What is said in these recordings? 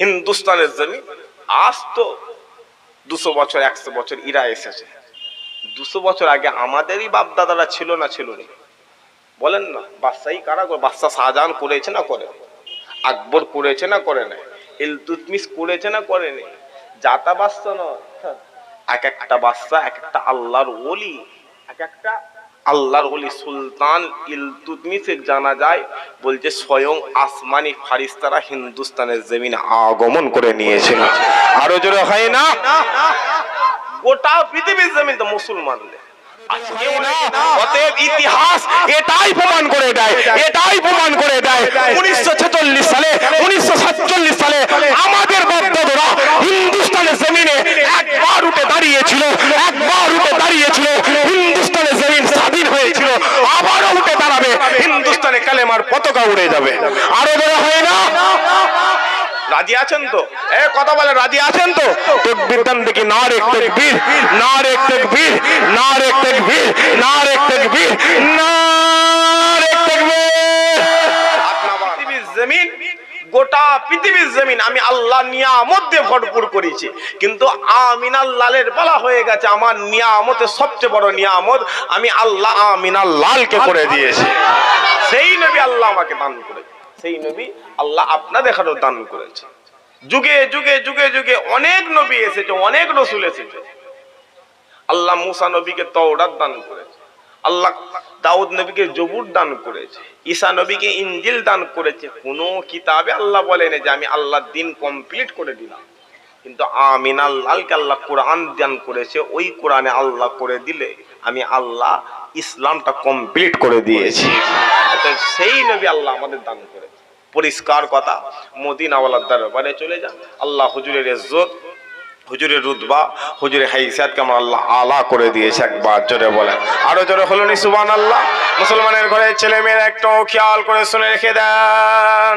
হিন্দুস্তানের জমি। আজ তো দুশো বছর, একশো বছর ইরা এসেছে। দুশো বছর আগে আমাদেরই বাপ দাদারা ছিল না ছিল না বলেন না, বাদশাহী কারা করে? বাদশাহ শাহজাহান করেছে না করে? আকবর করেছে না করে না ইলতুতমিস করেছে না করে নি জাতা বাদশা নয়। এক একটা বাদশা এক একটা আল্লাহর ওলি, এক একটা আল্লাহর ওলি সুলতান ইলতুতমিসের জানা যায়, বলছে স্বয়ং আসমানি ফারিস্তারা হিন্দুস্তানের জমিনে আগমন করে নিয়েছিল। আরও জোরে হয় না? গোটা পৃথিবীর জমিন তো মুসলমানদের। ইতিহাস এটাই প্রমাণ করে দেয়, এটাই প্রমাণ করে দেয়। উনিশশো ছেচল্লিশ সালে, উনিশশো সাতচল্লিশ সালে আমাদের বাপদাদরা হিন্দুস্তানের জমিনে একবার উঠে দাঁড়িয়েছিল একবার উঠে দাঁড়িয়েছিল হিন্দুস্তানের জমিন স্বাধীন হয়েছিল আবারও উঠে দাঁড়াবে হিন্দুস্তানে কালেমার পতাকা উড়ে যাবে? আরও বড় হয় না? রাজি আছেন তো? এ, কথা বলে রাজি আছেন তো? তকবীর দেখি না রে তকবীর না রে তকবীর না রে তকবীর না রে তকবীর না রে তকবীর গোটা পৃথিবীর জমিন আমি আল্লাহ নিয়ামত দিয়ে ভরপুর করেছি। কিন্তু আমিনাল লালের বলা হয়ে গেছে, আমার নিয়ামতের সবচেয়ে বড় নিয়ামত, আমি আল্লাহ আমিনাল লালকে করে দিয়েছি। সেই নবী আল্লাহ আমাকে দান করেছে। সেই নবী আল্লাহ আপনাদের এখানেও দান করেছে। যুগে যুগে যুগে যুগে অনেক নবী এসেছে, অনেক রসুল এসেছে। আল্লাহ মুসা নবীকে তওরাত দান করেছে। আল্লাহ দাউদ নবীকে জবুর দান করেছে। ঈসা নবীকে ইঞ্জিল দান করেছে। কোন কিতাবে আল্লাহ বলেন যে আমি আল্লাহ দিন কমপ্লিট করে দিলাম। কিন্তু আমিন আল্লাহকে আল্লাহ কোরআন দান করেছে। ওই কোরআনে আল্লাহ করে দিলে আমি আল্লাহ ইসলামটা কমপ্লিট করে দিয়েছি। সেই নবী আল্লাহ আমাদের দান করে পরিষ্কার কথা, মদিনাওয়ালার দরবারে চলে যান। আল্লাহ হুজুরের ইজ্জত, হুজুরের রুতবা, হুজুরের হাইসাতকে আমার আল্লাহ আলা করে দিয়েছে একবার জোরে বলেন। আরও জোরে হলো নি সুবান আল্লাহ মুসলমানের ঘরে ছেলে মেয়ের একটাও খেয়াল করে শুনে রেখে দেন।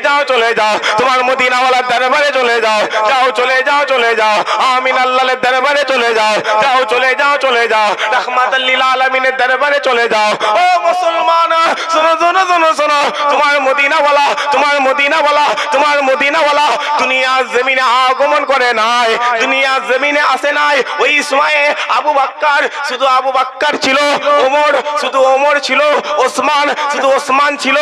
যাও, চলে যাও। তোমার মদিনাওয়ালার দরবারে চলে যাও। যাও, চলে যাও চলে যাও। আমিন আল্লাহর দরবারে চলে যাও। যাও, চলে যাও চলে যাও। রাহমাতুল লিল আলামিনের দরবারে চলে যাও। ও মুসলমান, শোনো শোনো শোনো শোনো। তোমার মদিনাওয়ালা তোমার মদিনাওয়ালা তোমার মদিনাওয়ালা দুনিয়া জমিনে আগমন করে নাই। দুনিয়া জমিনে আসে নাই। ওই সময়ে আবু বাক্কার শুধু আবু বাক্কার ছিল, ওমর শুধু ওমর ছিল, ওসমান শুধু ওসমান ছিল,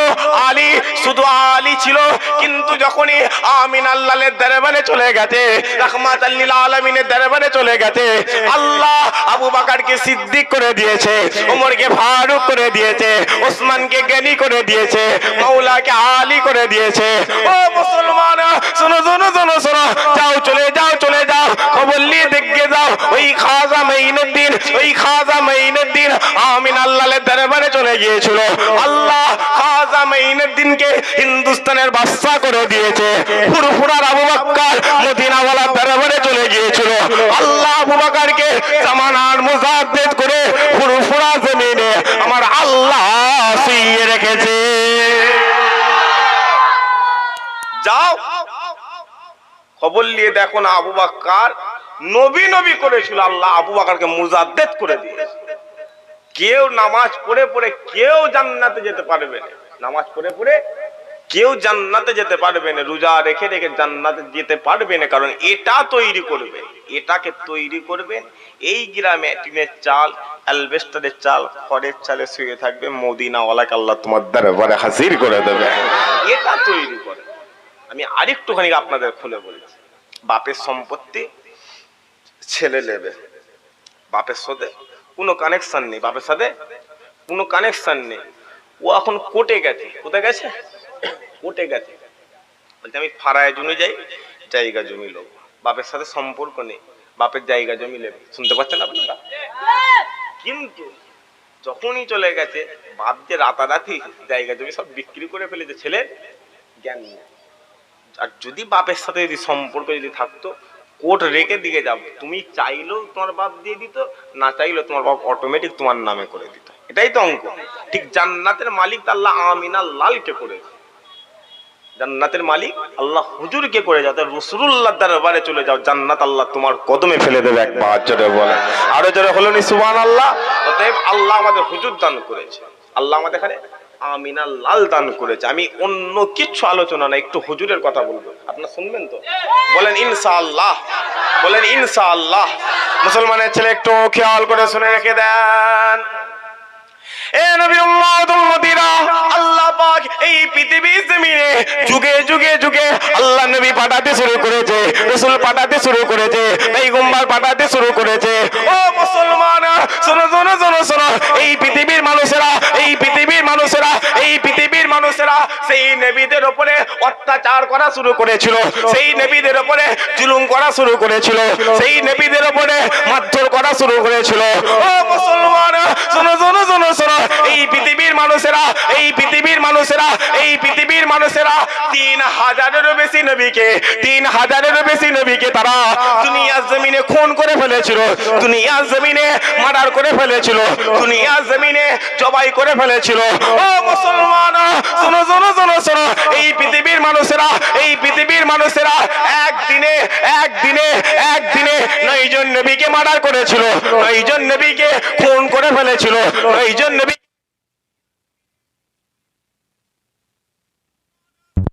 আলী শুধু আলী ছিল কিন্তু যখনই আমিন আল্লাহের দরবারে চলে গেছে, রহমাত আল্লিল আলমিনের দরবারে চলে গেছে, আল্লাহ আবু বাকারকে সিদ্দিক করে দিয়েছে ওমরকে ফারুক করে দিয়েছে, ওসমানকে জ্ঞানী করে দিয়েছে, মাওলাকে আলী করে দিয়েছে। ও মুসলমান, শোনো শোনো শোনো শোনো, যাও, চলে যাও চলে যাও, খবর নিয়ে দেখে যাও, ওই খাজা মাইনুদ্দিন, ওই খাজা মাইনুদ্দিন আমিন আল্লাহের দরবারে চলে গিয়েছিল। আল্লাহ খাজা মাইনুদ্দিনকে হিন্দুস্তানের বাদশা করে দিয়েছে। ফুরফুরার আবু বাক্কার মদিনাওয়ালার দরবারে চলে গিয়েছিল। আল্লাহ আবু বাক্কারকে জামানার মুজাদ্দেদ করে ফুরফুরা জমিনে আমার আল্লাহ শুইয়ে রেখেছে। যাও। খবর নিয়ে দেখো না আবু বাক্কার নবী নবী করেছিল। আল্লাহ আবু বাক্কারকে মুজাদ্দেদ করে দিয়েছে। কেউ নামাজ পড়ে পড়ে কেউ জান্নাতে যেতে পারবে না। নামাজ পড়ে পড়ে কেউ জান্নাতে যেতে পারবে না। রোজা রেখে রেখে জান্নাতে যেতে পারবে না, কারণ এটা তৈরি করবে। এটাকে তৈরি করবেন এই গ্রামে টিনের চাল, অ্যালবেস্টারের চাল, খড়ের চালে শুয়ে থাকবে। মদিনা মদিনাওয়ালাকে আল্লাহ তোমার দরবারে হাজির করে দেবে। এটা তৈরি করে। আমি আরেকটুখানি আপনাদের খুলে বলছি। বাপের সম্পত্তি ছেলে নেবে। বাপের সাথে কোনো কানেকশন নেই বাপের সাথে, কোনো কানেকশন নেই। ও এখন কোর্টে গেছে। কোথায় গেছে? কোর্টে গেছে। বলতে আমি ফারায় জমি যাই, জায়গা জমি লোক বাপের সাথে সম্পর্ক নেই, বাপের জায়গা জমি নেবে। শুনতে পাচ্ছেন আপনারা? কিন্তু যখনই চলে গেছে বাপ যে রাতারাতি জায়গা জমি সব বিক্রি করে ফেলেছে। ছেলে জ্ঞান আর যদি বাপের সাথে যদি সম্পর্ক যদি থাকতো কোর্ট রেখে দিকে যাব। তুমি চাইলেও তোমার বাপ দিয়ে দিত, না চাইলেও তোমার বাপ অটোমেটিক তোমার নামে করে দিত। এটাই তো অঙ্ক। ঠিক জান্নাতের মালিক আল্লাহ আমিনা লালকে করেছে জান্নাতের মালিক আল্লাহ হুজুরকে করে যাও রসুল্লাহ দরবারে চলে যাও, জান্নাত আল্লাহ তোমার কদমে ফেলে দেবে একবার জোরে বলে। আরও জোরে হলো নি সুবান আল্লাহ অতএব আল্লাহ আমাদের হুজুর দান করেছে। আল্লাহ আমাদের এখানে আমিনা লাল দান করেছে। আমি অন্য কিছু আলোচনা না, একটু হুজুরের কথা বলব। আপনার শুনবেন তো? বলেন, ইনশাআল্লাহ। বলেন, ইনশাআল্লাহ। মুসলমানের ছেলে একটু খেয়াল করে শুনে রেখে দেন। এ নবী উম্মত মদিনা। পৃথিবীর জমিনে। যুগে যুগে যুগে আল্লাহ নবী পাঠাতে শুরু করেছে, রাসূল পাঠাতে শুরু করেছে, পয়গম্বর পাঠাতে শুরু করেছে। ও মুসলমান শোনো শোনো শোনো শোনো। এই পৃথিবীর মানুষেরা, এই পৃথিবীর মানুষেরা, এই পৃথিবীর মানুষেরা সেই নবীদের উপরে অত্যাচার করা শুরু করেছিল। সেই নবীদের উপরে জুলুম করা শুরু করেছিল। সেই নবীদের উপরে মারধর করা শুরু করেছিল। ও মুসলমান শোনো শোনো শোনো শোনো। এই পৃথিবীর মানুষেরা মানুষেরা, এই পৃথিবীর মানুষেরা তিন হাজারেরও বেশি নবীকে, তিন হাজারেরও বেশি নবীকে তারা দুনিয়ার জমিনে খুন করে ফেলেছিল, দুনিয়ার জমিনে মার্ডার করে ফেলেছিল, দুনিয়ার জমিনে জবাই করে ফেলেছিল। ও মুসলমান, শোনো শোনো শোনো শোনো, এই পৃথিবীর মানুষেরা, এই পৃথিবীর মানুষেরা একদিনে একদিনে একদিনে নয়জন নবীকে মার্ডার করেছিল, নয়জন নবীকে খুন করে ফেলেছিল, নয়জন নবী শোনো শোনো শোনো শোনো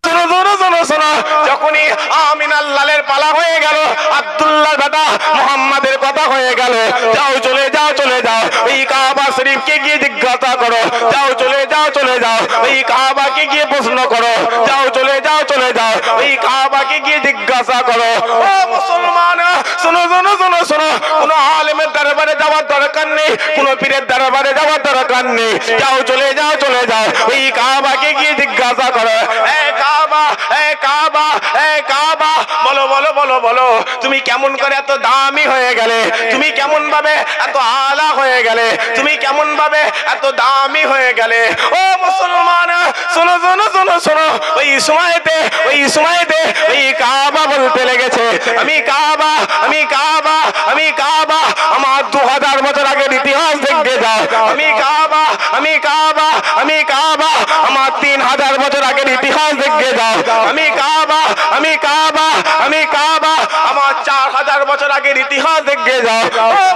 যখনই আমিনাল লালের পালা হয়ে গেল আব্দুল্লাহ বেটা মোহাম্মদের কথা হয়ে গেল, যাও চলে যাও চলে যাও, এই কাবা শরীফকে গিয়ে জিজ্ঞাসা করো, যাও চলে যাও চলে যাও, এই কাবাকে গিয়ে প্রশ্ন করো, যাও চলে যাও চলে যাও, এই কাবাকে গিয়ে জিজ্ঞাসা করো, ও মুসলমান শোনো শোনো শোনো শোনো। কোন আলেমের দরবারে যাওয়ার দরকার নেই, কোন পীরের দরবারে যাওয়ার দরকার নেই। যাও, চলে যাও চলে যাও। এই কাবাকে গিয়ে জিজ্ঞাসা করো, এ কাবা এ কাবা এ কাবা? বলো বলো বলো বলো। তুমি কেমন করে এত দামি হয়ে গেলে? তুমি কেমন ভাবে এত আলা হয়ে গেলে? তুমি কেমন ভাবে এত দামি হয়ে গেলে? ও মুসলমান, শোনো শোনো শোনো শোনো। ওই সময়তে ওই সময়তে ওই কাবা বলতে লেগেছে আমি কাবা আমি কাবা আমি কাবা আমার দু হাজার বছর আগের ইতিহাস দেখতে যাও আমি কাবা আমি কাবা আমি কাবা আমার তিন হাজার বছর আগের ইতিহাস দেখতে যাও আমি কাবা আমি কাবা আমি কাবা আমার চার হাজার বছর আগের ইতিহাস দেখতে যাও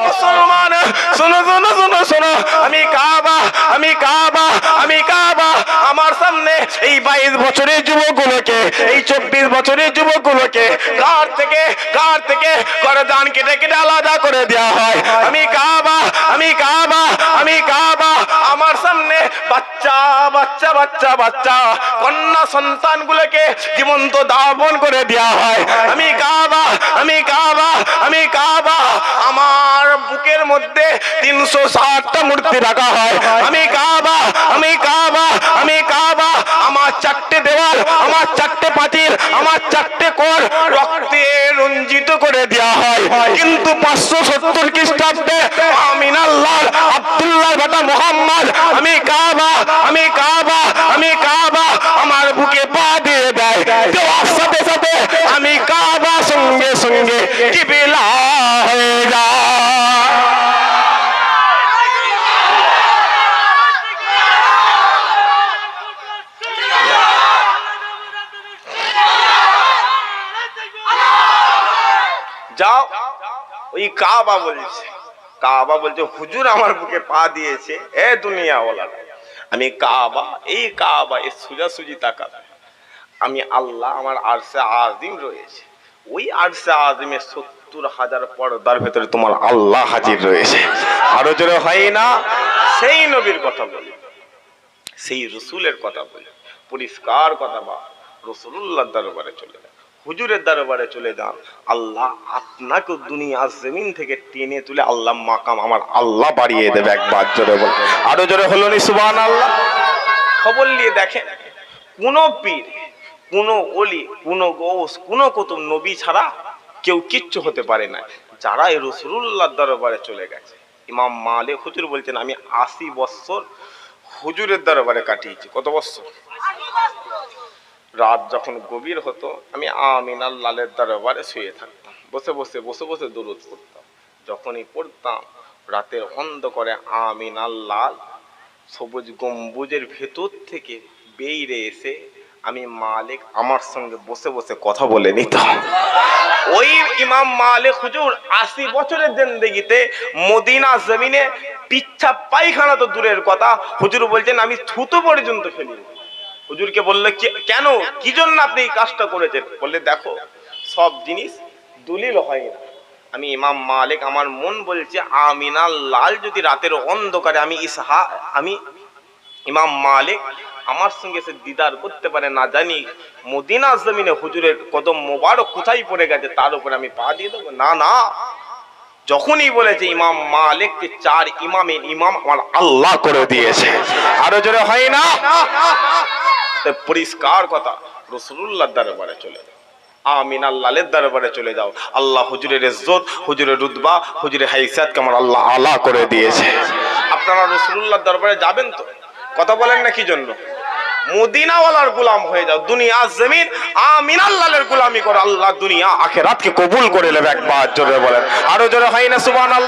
মুসলমান শোনো শোনো শোনো শোনো আমি কাবা আমি কাবা আমি কাবা আমার সামনে এই বাইশ বছরের যুবকগুলোকে এই চব্বিশ বছরের যুবকগুলোকে কার থেকে কার থেকে করদান কেটে কেটে আলাদা করে দেওয়া হয়। আমি কাবা আমি কাবা আমি কাবা, আমার সামনে বাচ্চা বাচ্চা বাচ্চা বাচ্চা, কন্যা জীবন্ত দাপন করে দেওয়া হয়। আমি কাবা আমি কাবা আমি কাবা, আমার বুকের মধ্যে তিনশো ষাটটা মূর্তি রাখা হয়। আমি কাবা আমি কাবা আমি কাবা আমার চারটে দেওয়াল, আমার চারটে পাঁচিল, আমার চারটে কর রক্তে রঞ্জিত করে দেওয়া হয়। কিন্তু পাঁচশো সত্তর খ্রিস্টাব্দে আমিনাল্লাহ আব্দুল্লাহ বেটা মোহাম্মদ, আমি কাবা আমি কাবা আমি কাবা, আমার বুকে পা দিয়ে দেয়। দেওয়ার সাথে সাথে আমি কাবা সঙ্গে সঙ্গে ওই কাবা বলছে। কাবা বলছে, হুজুর আমার বুকে পা দিয়েছে। এ দুনিয়া আমি কাবা, এই কাবা এই সুজাসুজি তাকাবে আমি আল্লাহ, আমার আরসে আজিম রয়েছে। ওই আরসে আজিমের সত্তর হাজার পর্দার ভেতরে তোমার আল্লাহ হাজির রয়েছে। আরও জোরে হয় না? সেই নবীর কথা বলি। সেই রসুলের কথা বলি। পরিষ্কার কথা বা রসুল্লাহ দরবারে চলে যান হুজুরের দরবারে চলে যান। আল্লাহ আপনাকে দুনিয়া জমিন থেকে টেনে তুলে আল্লাহ মাকাম আমার আল্লাহ বাড়িয়ে দেবে একবার জোরে বল। আরও জোরে হলো নি সুবান আল্লাহ খবর নিয়ে দেখেন, কোন পীর, কোন অলি কোন গোস, কোন কুতুব নবী ছাড়া কেউ কিচ্ছু হতে পারে না। যারা এই রসুল্লাহ দরবারে চলে গেছে। ইমাম মালে হুজুর বলছেন, আমি আশি বৎসর হুজুরের দরবারে কাটিয়েছি। কত বৎসর রাত যখন গভীর হতো, আমি আমিনাল লালের দরবারে শুয়ে থাকতাম। বসে বসে বসে বসে দূরত পড়তাম। যখনই পড়তাম, রাতের অন্ধ করে আমিনাল লাল সবুজ গম্বুজের ভেতর থেকে বেরিয়ে এসে আমি মালিক আমার সঙ্গে বসে বসে কথা বলে নিতাম। ওই ইমাম মালিক হুজুর আশি বছরের জিন্দগিতে মদিনা জমিনে পিচ্ছা পায়খানা তো দূরের কথা। হুজুর বলছেন, আমি থুতো পর্যন্ত ফেলি হুজুরকে বললে, "কে- কেন? কি জন্য আপনি এই কাজটা করেছেন? বললে, দেখো, সব জিনিস দলিল হয় না। আমি ইমাম মালিক, আমার মন বলছে আমিনা লাল যদি রাতের অন্ধকারে আমি ইসহা, আমি ইমাম মালিক, আমার সঙ্গে সে দিদার করতে পারে না জানি, মদিনা জমিনে হুজুরের কদম মোবারক কোথায় পড়ে গেছে তার উপরে আমি পা দিয়ে দেবো? না না। যখনই বলেছে ইমাম মালিককে চার ইমামের ইমাম আমার আল্লাহ করে দিয়েছে। আরও জোরে হয় না? তো পরিষ্কার কথা রসুল্লাহ দরবারে চলে যাও। আমিন আল্লাহের দরবারে চলে যাও। আল্লাহ হুজুরের ইজ্জত, হুজুরের রুতবা হুজুরের হাইসাতকে আমার আল্লাহ আলা করে দিয়েছে। আপনারা রসুল্লাহ দরবারে যাবেন তো? কথা বলেন না কি জন্য? মদিনাওয়ালার গোলাম হয়ে যাও, দুনিয়া, জমিন, আমিন আল্লাহের গোলামি করো। আল্লাহ দুনিয়া, আখেরাতকে কবুল করে নেবে একবার, জোরে বলেন। আরও জোরে হয় না, সুবহানাল্লাহ।